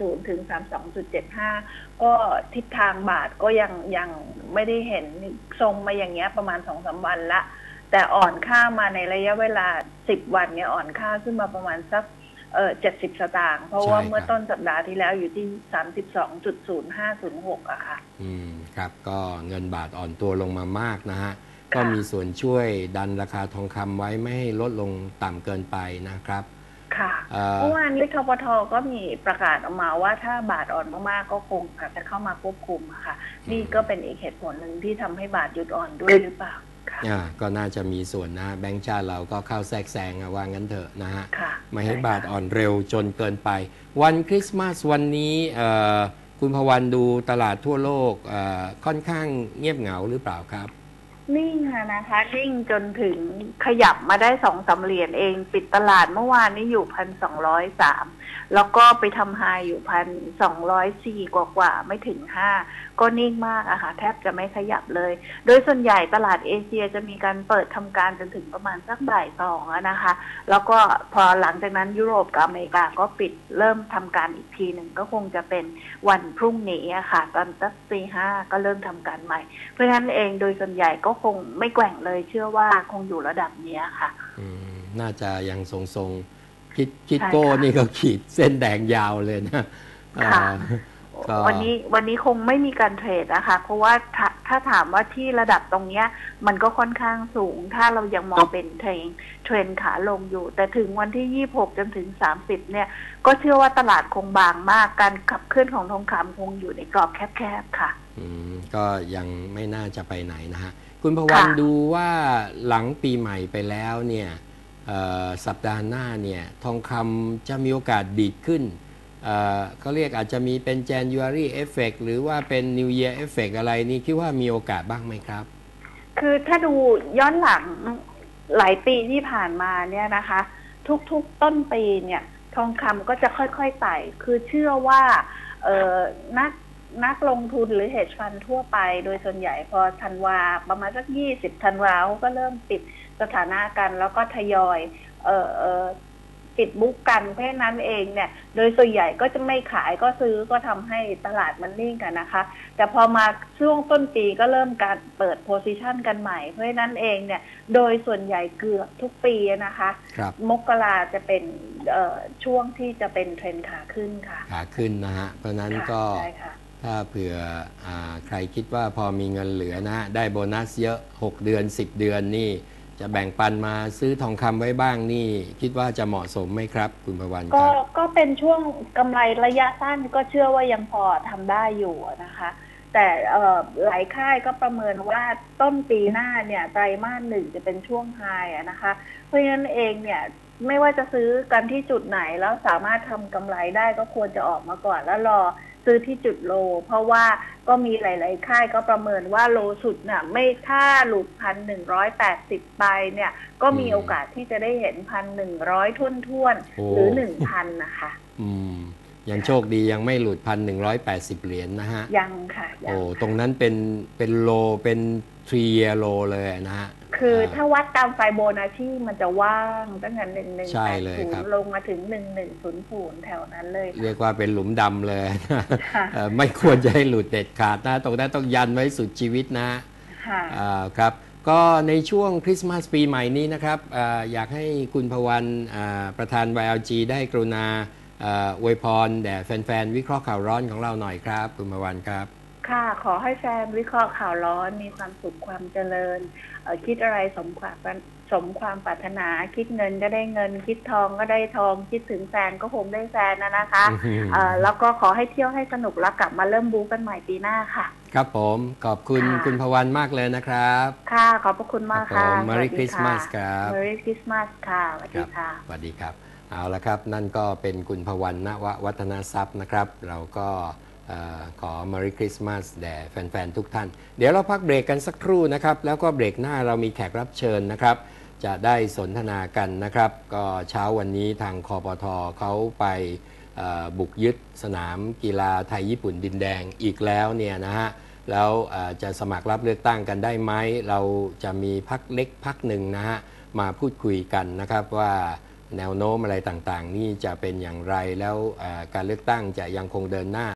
32.70ถึง32.75 ก็ทิศทางบาทก็ยังยังไม่ได้เห็นทรงมาอย่างเงี้ยประมาณสองสามวันละ แต่อ่อนค่ามาในระยะเวลา 10 วันเนี่ยอ่อนค่าขึ้นมาประมาณสักเออ70สตางค์เพราะว่าใช่ครับเมื่อต้นสัปดาห์ที่แล้วอยู่ที่32.0506อะค่ะ อืมครับก็เงินบาทอ่อนตัวลงมามากนะฮะค่ะก็มีส่วนช่วยดันราคาทองคำไว้ไม่ให้ลดลงต่ำเกินไปนะครับ ค่ะเอ่อเมื่อวานนี้ทปทก็มีประกาศออกมาว่าถ้าบาทอ่อนมากๆก็คงอาจจะเข้ามาควบคุมอะค่ะ นี่ก็เป็นอีกเหตุผลหนึ่งที่ทำให้บาทหยุดอ่อนด้วยหรือเปล่าค่ะอ่าก็น่าจะมีส่วนนะแบงก์ชาติเราก็เข้าแทรกแซงอะว่างั้นเถอะนะฮะค่ะไม่ให้ช่ค่ะบาทอ่อนเร็วจนเกินไป วันคริสต์มาสวันนี้เอ่อคุณพวันดูตลาดทั่วโลกเอ่อค่อนข้างเงียบเหงาหรือเปล่าครับ นิ่งค่ะนะคะ นิ่งจนถึงขยับมาได้สองสามเหรียญเอง ปิดตลาดเมื่อวานนี้อยู่พันสองร้อยสามแล้วก็ไปทำไฮอยู่พันสองร้อยสี่กว่ากว่าๆไม่ถึงห้า ก็นิ่งมากอะค่ะแทบจะไม่ขยับเลย โดยส่วนใหญ่ตลาดเอเชียจะมีการเปิดทำการจนถึงประมาณสักบ่ายสองอะนะคะ แล้วก็พอหลังจากนั้นยุโรปกับอเมริกาก็ปิดเริ่มทำการอีกทีหนึ่งก็คงจะเป็นวันพรุ่งนี้อะค่ะ ตอนสักตีห้าก็เริ่มทำการใหม่ เพราะฉะนั้นเองโดยส่วนใหญ่ก็คงไม่แกว่งเลย เชื่อว่าคงอยู่ระดับเนี้ยค่ะอืมน่าจะยังทรงๆคิดคิดใช่โก้ค่ะนี่ก็ขีดเส้นแดงยาวเลยนะค่ะเอ่อก็ วันนี้วันนี้คงไม่มีการเทรดนะคะ เพราะว่าถ้าถ้าถามว่าที่ระดับตรงเนี้ย มันก็ค่อนข้างสูง ถ้าเรายังมองเป็นเทรนเทรนขาลงอยู่ แต่ถึงวันที่26จนถึง30เนี่ย ก็เชื่อว่าตลาดคงบางมากการขับเคลื่อนของทองคำคงอยู่ในกรอบแคบๆค่ะ อืมก็ยังไม่น่าจะไปไหนนะฮะคุณพวันค่ะดูว่าหลังปีใหม่ไปแล้วเนี่ยเอ่อสัปดาห์หน้าเนี่ยทองคำจะมีโอกาสดีดขึ้น เขาเรียกอาจจะมีเป็น January Effect หรือว่าเป็น New Year Effect อะไรนี่คิดว่ามีโอกาสบ้างไหมครับ คือถ้าดูย้อนหลังหลายปีที่ผ่านมาเนี่ยนะคะ ทุกๆต้นปีเนี่ยทองคำก็จะค่อยๆไต่คือเชื่อว่าเออนักนักลงทุนหรือ hedge fund ทั่วไป โดยส่วนใหญ่พอธันวาประมาณสักยี่สิบธันวาเขาก็เริ่มปิดสถานะกัน แล้วก็ทยอยเออเออ ปิดบุ๊กกันเพราะฉะนั้นเองเนี่ย โดยส่วนใหญ่ก็จะไม่ขายก็ซื้อก็ทำให้ตลาดมันนิ่งกันนะคะ แต่พอมาช่วงต้นปีก็เริ่มการเปิดโพซิชันกันใหม่ เพราะฉะนั้นเองเนี่ย โดยส่วนใหญ่เกือบทุกปีนะคะครับมกราจะเป็นเอ่อช่วงที่จะเป็นเทรนด์ขาขึ้นค่ะ ขาขึ้นนะฮะ เพราะฉะนั้นค่ะก็ใช่ค่ะถ้าเผื่ออาใครคิดว่าพอมีเงินเหลือนะฮะได้โบนัสเยอะ 6 เดือน 10 เดือนนี่ จะแบ่งปันมาซื้อทองคำไว้บ้างนี่ คิดว่าจะเหมาะสมไหมครับ คุณประวันคก็รับก็เป็นช่วงกำไรระยะสั้นก็เชื่อว่ายังพอทำได้อยู่นะคะ แต่เอ่อหลายค่ายก็ประเมินว่าต้นปีหน้าเนี่ยไตรมาสหนึ่งจะเป็นช่วงไฮอะนะคะ เพราะฉะนั้นเองเนี่ยไม่ว่าจะซื้อกันที่จุดไหนแล้วสามารถทำกำไรได้ก็ควรจะออกมาก่อนแล้วรอ ซื้อที่จุดโล เพราะว่าก็มีหลาย ๆ ค่ายก็ประเมินว่าโลสุดน่ะไม่ถ้าหลุดพันหนึ่งร้อยแปดสิบไปเนี่ย ก็มีอืมโอกาสที่จะได้เห็นพันหนึ่งร้อยท่วนๆโอ้หรือหนึ่งพันนะคะ อืม ยังโชคดียังไม่หลุดพันหนึ่งร้อยแปดสิบเหรียญนะฮะ ยังค่ะยัโอ้งตรงนั้นเป็นเป็นโลเป็นทรีโลเลยนะฮะ คือเถ้าวัดตามไฟโบนัชชีมันจะว่างตั้งแต่หนึ่งหนึ่งใช่แปดเลยศูครันบย์ลงมาถึงหนึ่งหนึ่งศูนย์ศูนย์แถวนั้นเลย เรียกว่าเป็นหลุมดำเลยนะค่ะเอ่อไม่ควรจะให้หลุดเด็ดขาดนะตรงนั้นต้องยันไว้สุดชีวิตนะค่ะอ่าครับก็ในช่วงคริสต์มาสปีใหม่นี้นะครับอาอยากให้คุณพวันอ่าประธาน YLG ได้กรุณาอ่าอวยพรแด่แฟน ๆ วิเคราะห์ข่าวร้อนของเราหน่อยครับ คุณพวันครับ ค่ะ ขอให้แฟนวิเคราะห์ข่าวร้อน มีความสุขความเจริญเอ่อคิดอะไรสมความสมความปรารถนา คิดเงินก็ได้เงิน คิดทองก็ได้ทอง คิดถึงแฟนก็คงได้แฟนนะนะคะอื้อหือเอ่อแล้วก็ขอให้เที่ยวให้สนุกแล้วกลับมาเริ่มบูกันใหม่ปีหน้าค่ะ ครับผมขอบคุณค่ะคุณพวันมากเลยนะครับ ค่ะ ขอบพระคุณมากครัค่ะบผม Merry Christmas ครับม Merry Christmas ค่ะสวัสดีค่ะสวัสดีครับเอาละครับ นั่นก็เป็นคุณพวันณววัฒนทรัพย์นะครับ เราก็เอ่อ ขอ Merry Christmas แด่แฟน ๆ ทุกท่าน เดี๋ยวเราพักเบรกกันสักครู่นะครับ แล้วก็เบรกหน้าเรามีแขกรับเชิญนะครับ จะได้สนทนากันนะครับ ก็เช้าวันนี้ทางคอปทเขาไปบุกยึดสนามกีฬาไทยญี่ปุ่นดินแดงอีกแล้วเนี่ยนะฮะแล้วจะสมัครรับเลือกตั้งกันได้ไหม เราจะมีพักเล็กพักหนึ่งนะฮะมาพูดคุยกันนะครับว่าแนวโน้มอะไรต่างๆ นี่จะเป็นอย่างไรแล้วการเลือกตั้งจะยังคงเดินหน้า